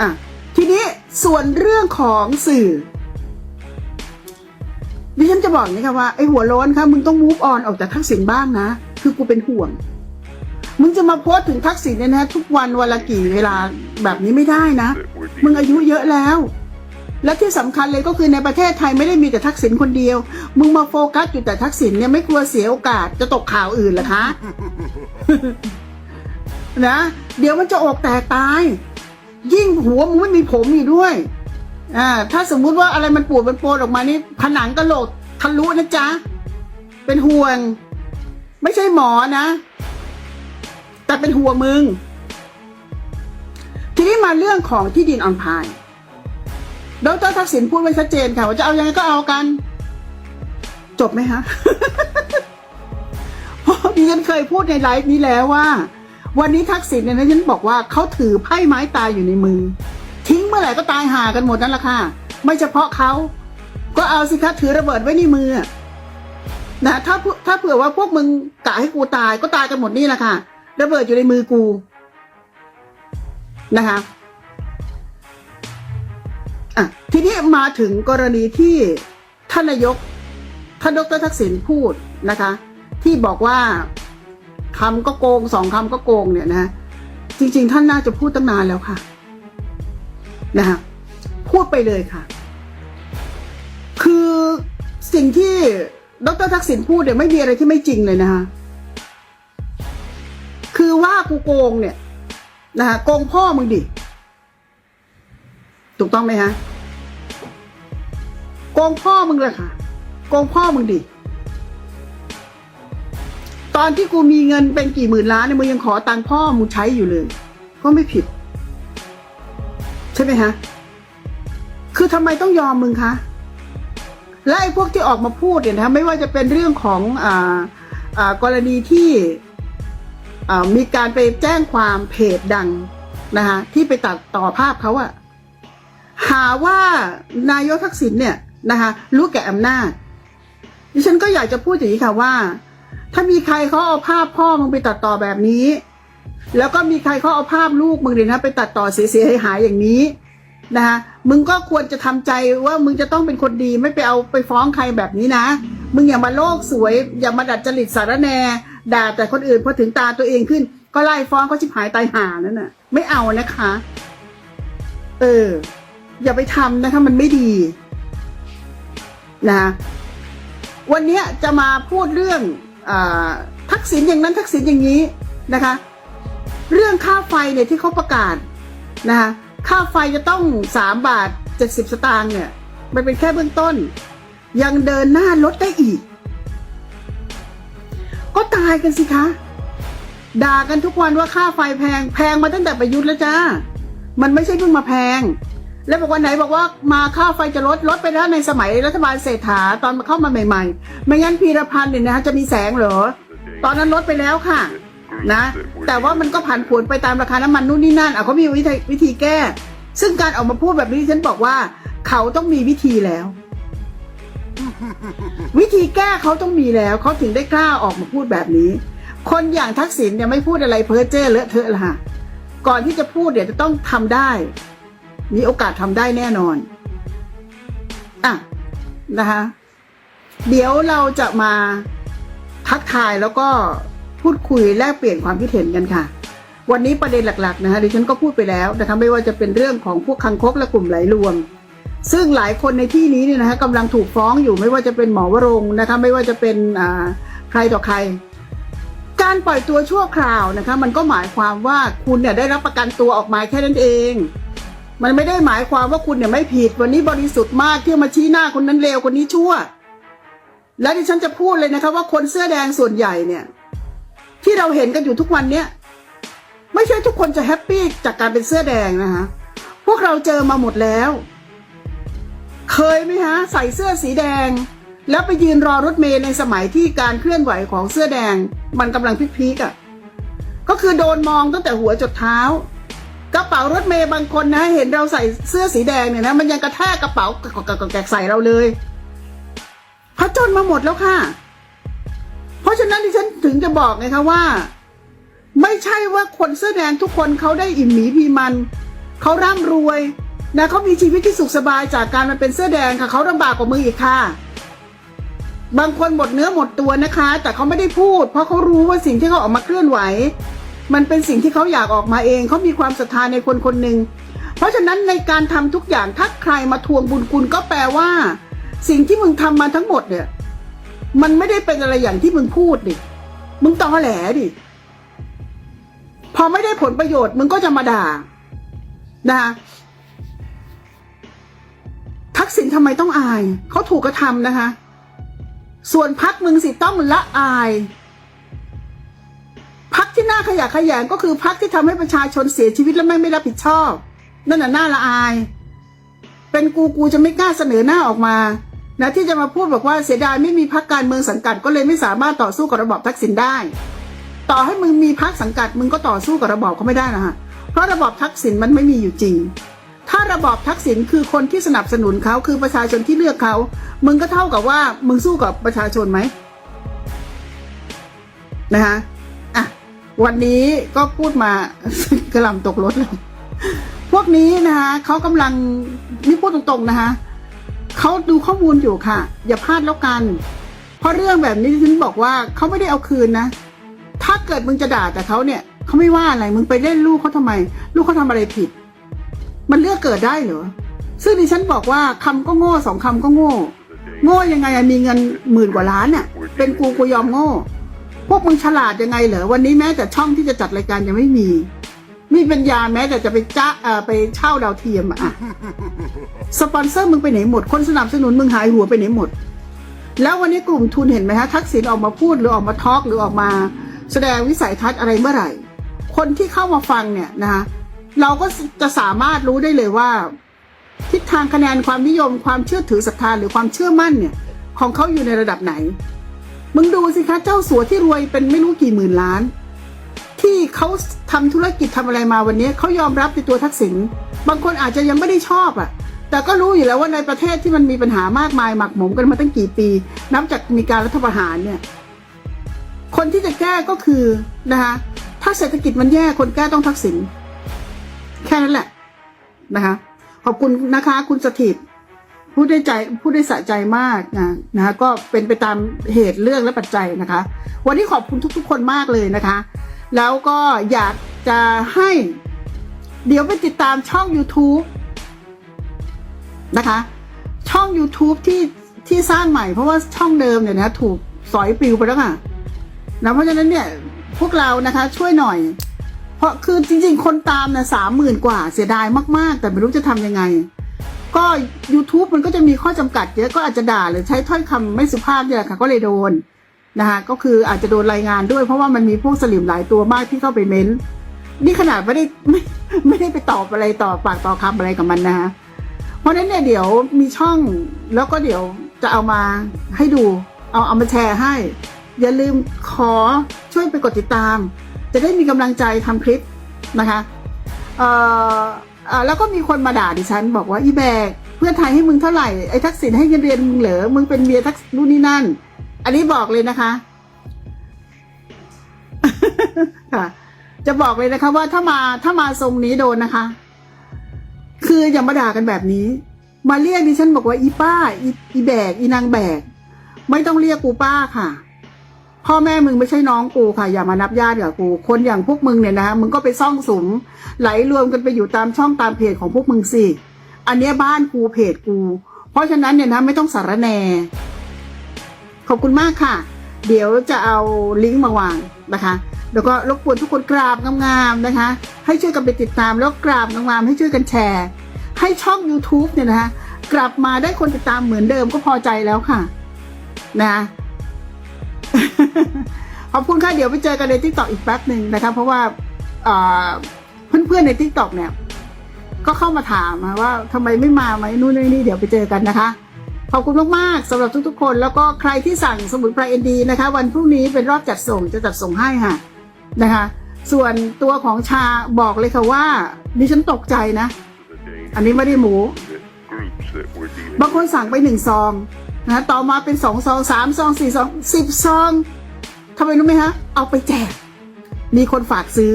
อะทีนี้ส่วนเรื่องของสื่อดิฉันจะบอกนี้ค่ะว่าไอ้หัวโล้นค่ะมึงต้องมูฟออนออกจากทักษิณบ้างนะ คือกูเป็นห่วง มึงจะมาโพสถึงทักษิณเนี่ยนะ ทุกวันวันละกี่เวลาแบบนี้ไม่ได้นะ มึงอายุเยอะแล้ว และที่สำคัญเลยก็คือในประเทศไทยไม่ได้มีแต่ทักษิณคนเดียว มึงมาโฟกัสอยู่แต่ทักษิณเนี่ยไม่กลัวเสียโอกาสจะตกข่าวอื่นหรอคะนะ เดี๋ยวมันจะอกแตกตาย ยิ่งหัวมึงไม่มีผมอีกด้วย อ่า ถ้าสมมุติว่าอะไรมันปวดมันโปนออกมานี่ผนังกระโหลกทะลุนะจ๊ะ เป็นห่วง ไม่ใช่หมอนะ แต่เป็นห่วงมึง ทีนี้มาเรื่องของที่ดินออนพายดรทักษิณพูดไว้ชัดเจนค่ะ ว่าจะเอายังไงก็เอากัน จบไหมฮะพราะดิฉันเคยพูดในไลฟ์นี้แล้วว่า วันนี้ทักษิณเนี่ยนะฉันบอกว่าเขาถือไพ่ไม้ตายอยู่ในมือ ทิ้งเมื่อไหร่ก็ตายหากันหมดนั่นแหละค่ะ ไม่เฉพาะเขาก็เอาสิคะถือระเบิดไว้ในมือนะถ้าถ้าเผื่อว่าพวกมึงกะให้กูตายก็ตายกันหมดนี่แหละค่ะ ระเบิดอยู่ในมือกูนะคะอะทีนี้มาถึงกรณีที่ท่านนายกท่านดรทักษิณพูดนะคะ ที่บอกว่า คำก็โกงสองคำก็โกงเนี่ยนะจริง ๆ ท่านน่าจะพูดตั้งนานแล้วค่ะนะคะพูดไปเลยค่ะ คือสิ่งที่ดรทักษิณพูดเนี่ยไม่มีอะไรที่ไม่จริงเลยนะคะคือว่ากูโกงเนี่ยนะคะโกงพ่อมึงดิถูกต้องไหมฮะโกงพ่อมึงเลยค่ะโกงพ่อมึงดิ ตอนที่กูมีเงินเป็นกี่หมื่นล้านเนี่ยมึงยังขอตังค์พ่อมึงใช้อยู่เลย ก็ไม่ผิด ใช่ไหมฮะ คือทำไมต้องยอมมึงคะ และไอ้พวกที่ออกมาพูดเนี่ยนะคะไม่ว่าจะเป็นเรื่องของอ่าอ่ากรณีที่อ่ามีการไปแจ้งความเพจดังนะคะที่ไปตัดต่อภาพเขาอะหาว่านายกทักษิณเนี่ยนะคะรู้แก่อำนาจดิฉันก็อยากจะพูดอย่างนี้ค่ะว่า ถ้ามีใครเขาเอาภาพพ่อมึงไปตัดต่อแบบนี้ แล้วก็มีใครเขาเอาภาพลูกมึงเนี่ยนะไปตัดต่อเสียหายอย่างนี้นะคะมึงก็ควรจะทำใจว่ามึงจะต้องเป็นคนดีไม่ไปเอาไปฟ้องใครแบบนี้นะ มึงอย่ามาโลกสวย อย่ามาดัดจริตสารแนด่าแต่คนอื่นพอถึงตาตัวเองขึ้น ก็ไล่ฟ้องเขาชิบหายตายห่านั่นน่ะ ไม่เอานะคะ เออ อย่าไปทำนะคะมันไม่ดีนะวันนี้จะมาพูดเรื่อง ทักษิณอย่างนั้นทักษิณอย่างนี้นะคะ เรื่องค่าไฟเนี่ยที่เขาประกาศนะคะค่าไฟจะต้องสามบาทเจ็ดสิบสตางค์เนี่ย มันเป็นแค่เบื้องต้น ยังเดินหน้าลดได้อีก ก็ตายกันสิคะ ด่ากันทุกวันว่าค่าไฟแพง แพงมาตั้งแต่ประยุทธ์แล้วจ้า มันไม่ใช่เพิ่งมาแพง แล้วบอกวันไหนบอกว่ามาค่าไฟจะลดลดไปแล้วในสมัยรัฐบาลเศรษฐาตอนมาเข้ามาใหม่ ๆ ไม่งั้นพีรพันธ์เนี่ยนะจะมีแสงเหรอ ตอนนั้นลดไปแล้วค่ะนะ แต่ว่ามันก็ผันผวนไปตามราคาน้ำมันนู่นนี่นั่นอะเขามีวิธีวิธีแก้ ซึ่งการออกมาพูดแบบนี้ฉันบอกว่า เขาต้องมีวิธีแล้ว วิธีแก้เขาต้องมีแล้วเขาถึงได้กล้าออกมาพูดแบบนี้ คนอย่างทักษิณเนี่ยไม่พูดอะไรเพ้อเจ้อเลอะเทอะละค่ะก่อนที่จะพูดเดี๋ยวจะต้องทำได้ มีโอกาสทำได้แน่นอน อะ นะคะ เดี๋ยวเราจะมาทักทายแล้วก็พูดคุยแลกเปลี่ยนความคิดเห็นกันค่ะ วันนี้ประเด็นหลัก ๆ นะคะดิฉันก็พูดไปแล้วนะคะไม่ว่าจะเป็นเรื่องของพวกคังคกและกลุ่มไหลรวม ซึ่งหลายคนในที่นี้เนี่ยนะคะกำลังถูกฟ้องอยู่ไม่ว่าจะเป็นหมอวรงนะคะไม่ว่าจะเป็นใครต่อใคร การปล่อยตัวชั่วคราวนะคะมันก็หมายความว่าคุณเนี่ยได้รับประกันตัวออกมาแค่นั้นเอง มันไม่ได้หมายความว่าคุณเนี่ยไม่ผิด วันนี้บริสุทธิ์มากที่มาชี้หน้าคนนั้นเลวคนนี้ชั่ว และที่ฉันจะพูดเลยนะคะว่าคนเสื้อแดงส่วนใหญ่เนี่ย ที่เราเห็นกันอยู่ทุกวันเนี่ยไม่ใช่ทุกคนจะแฮปปี้จากการเป็นเสื้อแดงนะคะพวกเราเจอมาหมดแล้ว เคยไหมฮะ ใส่เสื้อสีแดง แล้วไปยืนรอรถเมล์ในสมัยที่การเคลื่อนไหวของเสื้อแดง มันกำลังพีคๆอะ่ะก็คือโดนมองตั้งแต่หัวจดเท้า กระเป๋ารถเมย์บางคนนะ เห็นเราใส่เสื้อสีแดงเนี่ยนะ มันยังกระแทกกระเป๋ากแกใส่เราเลยพระจนมาหมดแล้วค่ะ เพราะฉะนั้นที่ฉันถึงจะบอกไงคะว่า ไม่ใช่ว่าคนเสื้อแดงทุกคนเขาได้อิ่มหมีพีมันเขาร่ำรวยนะเขามีชีวิตที่สุขสบายจากการมาเป็นเสื้อแดงค่ะเขาลำบากกว่ามึงอีกค่ะบางคนหมดเนื้อหมดตัวนะคะ แต่เขาไม่ได้พูด เพราะเขารู้ว่าสิ่งที่เขาออกมาเคลื่อนไหว มันเป็นสิ่งที่เขาอยากออกมาเอง เขามีความศรัทธาในคนคนหนึ่ง เพราะฉะนั้นในการทำทุกอย่างถ้าใครมาทวงบุญคุณก็แปลว่า สิ่งที่มึงทำมาทั้งหมดเนี่ย มันไม่ได้เป็นอะไรอย่างที่มึงพูดดิ มึงตอแหลดิ พอไม่ได้ผลประโยชน์ มึงก็จะมาด่า นะทักษิณทำไมต้องอาย เขาถูกกระทำนะคะ ส่วนพักมึงสิต้องละอาย ที่น่าขยะแขยงก็คือพักที่ทำให้ประชาชนเสียชีวิตและไม่ไม่รับผิดชอบ นั่นน่ะน่าละอาย เป็นกูกูจะไม่กล้าเสนอหน้าออกมานะที่จะมาพูดบอกว่าเสียดายไม่มีพักการเมืองสังกัดก็เลยไม่สามารถต่อสู้กับระบอบทักษิณได้ ต่อให้มึงมีพักสังกัดมึงก็ต่อสู้กับระบอบเขาไม่ได้นะฮะเพราะระบอบทักษิณมันไม่มีอยู่จริง ถ้าระบอบทักษิณคือคนที่สนับสนุนเขาคือประชาชนที่เลือกเขา มึงก็เท่ากับว่ามึงสู้กับประชาชนไหมนะคะ วันนี้ก็พูดมากระลำตกรถเลย พวกนี้นะคะเขากำลังนี่พูดตรงๆนะคะเขาดูข้อมูลอยู่ค่ะ อย่าพลาดแล้วกัน เพราะเรื่องแบบนี้ฉันบอกว่าเขาไม่ได้เอาคืนนะ ถ้าเกิดมึงจะด่าแต่เขาเนี่ยเขาไม่ว่าอะไรมึงไปเล่นลูกเขาทำไม ลูกเขาทำอะไรผิด มันเลือกเกิดได้เหรอซึ่งดิฉันบอกว่าคำก็โง่สองคำก็โง่ โง่ยังไงมีเงินหมื่นกว่าล้านเนี่ยเป็นกูกูยอมโง่ พวกมึงฉลาดยังไงเหรอวันนี้แม้แต่ช่องที่จะจัดรายการยังไม่มี มีปัญญาแม้แต่จะไปจ้าเอ่อไปเช่าดาวเทียมอะอะสปอนเซอร์มึงไปไหนหมด คนสนับสนุนมึงหายหัวไปไหนหมด แล้ววันนี้กลุ่มทุนเห็นไหมฮะทักษิณออกมาพูดหรือออกมาทอล์กหรือออกมา แสดงวิสัยทัศน์อะไรเมื่อไหร่ คนที่เข้ามาฟังเนี่ยนะคะเราก็จะสามารถรู้ได้เลยว่า ทิศทางคะแนนความนิยมความเชื่อถือศรัทธาหรือความเชื่อมั่นเนี่ย ของเขาอยู่ในระดับไหน มึงดูสิคะเจ้าสัวที่รวยเป็นไม่รู้กี่หมื่นล้าน ที่เขาทำธุรกิจทำอะไรมาวันนี้เขายอมรับในตัวทักษิณบางคนอาจจะยังไม่ได้ชอบอะ แต่ก็รู้อยู่แล้วว่าในประเทศที่มันมีปัญหามากมายหมักหมมกันมาตั้งกี่ปี นับจากมีการรัฐประหารเนี่ย คนที่จะแก้ก็คือนะคะถ้าเศรษฐกิจมันแย่คนแก้ต้องทักษิณแค่นั้นแหละนะคะขอบคุณนะคะ คุณสถิต พูดได้ใจพูดได้สะใจมากนะนะคะก็เป็นไปตามเหตุเรื่องและปัจจัยนะคะ วันนี้ขอบคุณทุก ๆ คนมากเลยนะคะ แล้วก็อยากจะให้ เดี๋ยวไปติดตามช่อง YouTube นะคะ ช่อง YouTube ที่ที่สร้างใหม่ เพราะว่าช่องเดิมเนี่ยนะถูกสอยปลิวไปแล้วค่ะนะเพราะฉะนั้นเนี่ยพวกเรานะคะช่วยหน่อย เพราะคือจริง ๆ คนตามนะสามหมื่นกว่าเสียดายมาก ๆ แต่ไม่รู้จะทำยังไง ก็ YouTube มันก็จะมีข้อจำกัดเยอะก็อาจจะด่าหรือใช้ถ้อยคำไม่สุภาพเนี่ยค่ะ ก็เลยโดนนะคะก็คืออาจจะโดนรายงานด้วย เพราะว่ามันมีพวกสลิมหลายตัวมากที่เข้าไปเม้น นี่ขนาดไม่ได้ไม่ไม่ได้ไปตอบอะไรต่อปากต่อคำอะไรกับมันนะคะเพราะฉะนั้นเนี่ยเดี๋ยวมีช่องแล้วก็เดี๋ยวจะเอามาให้ดู เอาเอามาแชร์ให้ อย่าลืมขอช่วยไปกดติดตาม จะได้มีกำลังใจทำคลิปนะคะ เอ่อ อ่อแล้วก็มีคนมาด่าดิฉัน บอกว่าอีแบกเพื่อไทยให้มึงเท่าไหร่ไอ้ทักษิณให้เงินเดือนมึงเหรอมึงเป็นเมียทักนู่นนี่นั่น อันนี้บอกเลยนะคะค่ะจะบอกเลยนะคะว่าถ้ามาถ้ามาทรงนี้โดนนะคะ คืออย่ามาด่ากันแบบนี้ มาเรียกดิฉันบอกว่าอีป้าอีอีแบกอีนางแบก ไม่ต้องเรียกกูป้าค่ะ พ่อแม่มึงไม่ใช่น้องกูค่ะอย่ามานับญาติกับกู คนอย่างพวกมึงเนี่ยนะมึงก็ไปซ่องสุม ไหลรวมกันไปอยู่ตามช่องตามเพจของพวกมึงสิอันเนี้ยบ้านกูเพจกู เพราะฉะนั้นเนี่ยนะไม่ต้องสารแนขอบคุณมากค่ะ เดี๋ยวจะเอาลิงก์มาวางนะคะ แล้วก็รบกวนทุกคนกราบงามๆนะคะ ให้ช่วยกันไปติดตามแล้วกราบงามๆให้ช่วยกันแชร์ ให้ช่อง YouTube เนี่ยนะคะกลับมาได้คนติดตามเหมือนเดิมก็พอใจแล้วค่ะ นะ ขอบคุณค่ะเดี๋ยวไปเจอกันในทิกตอกอีกแป๊บหนึ่งนะคะเพราะว่าเอ่อเพื่อนๆในทิกตอกเนี่ย ก็เข้ามาถามมาว่าทำไมไม่มาไหมนู่นนี่นี่เดี๋ยวไปเจอกันนะคะ ขอบคุณมากๆสำหรับทุกๆ คน แล้วก็ใครที่สั่งสมุนไพรเอ็นดีนะคะ วันพรุ่งนี้เป็นรอบจัดส่งจะจัดส่งให้ค่ะนะคะ ส่วนตัวของชาบอกเลยค่ะว่าดิฉันตกใจนะ อันนี้ไม่ได้หมูบางคนสั่งไปหนึ่งซอง นะต่อมาเป็นสองซองสามซองสี่ซองสิบซองทำไมรู้ไหมฮะ เอาไปแจก มีคนฝากซื้อ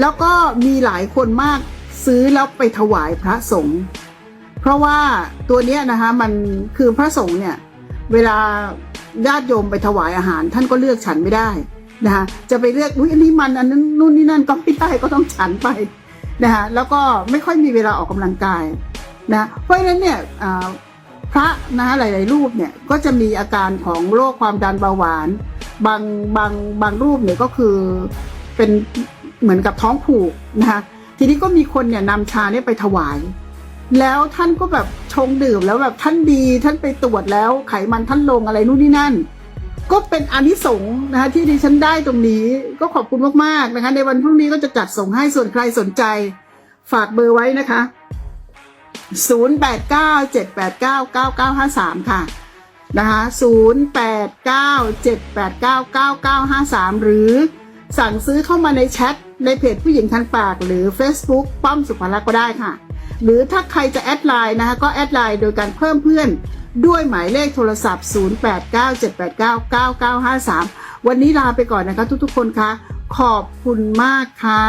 แล้วก็มีหลายคนมากซื้อแล้วไปถวายพระสงฆ์เพราะว่าตัวเนี้ยนะคะมันคือพระสงฆ์เนี่ยเวลาญาติโยมไปถวายอาหาร ท่านก็เลือกฉันไม่ได้นะคะจะไปเลือกอุ้ยอันนี้มันอันนั้นนู่นนี่นั่นก็ไม่ได้ก็ต้องฉันไปนะคะแล้วก็ไม่ค่อยมีเวลาออกกำลังกายนะเพราะฉะนั้นเนี่ยอ่า พระนะคะหลาย ๆ รูปเนี่ยก็จะมีอาการของโรคความดันเบาหวาน บางบางบางรูปเนี่ยก็คือเป็นเหมือนกับท้องผูกนะคะทีนี้ก็มีคนเนี่ยนำชาเนี่ยไปถวาย แล้วท่านก็แบบชงดื่มแล้วแบบท่านดีท่านไปตรวจแล้วไขมันท่านลงอะไรนู่นนี่นั่น ก็เป็นอนิสงส์นะคะที่ดิฉันได้ตรงนี้ก็ขอบคุณมาก ๆ นะคะ ในวันพรุ่งนี้ก็จะจัดส่งให้ส่วนใครสนใจ ฝากเบอร์ไว้นะคะ 0897899953 ค่ะนะคะ0897899953 หรือสั่งซื้อเข้ามาในแชทในเพจผู้หญิงทันปากหรือ Facebook ป้อมสุภลักษณ์ก็ได้ค่ะ หรือถ้าใครจะแอดไลน์นะคะก็แอดไลน์โดยการเพิ่มเพื่อนด้วยหมายเลขโทรศัพท์ 0897899953 วันนี้ลาไปก่อนนะคะทุกๆคนคะขอบคุณมากค่ะ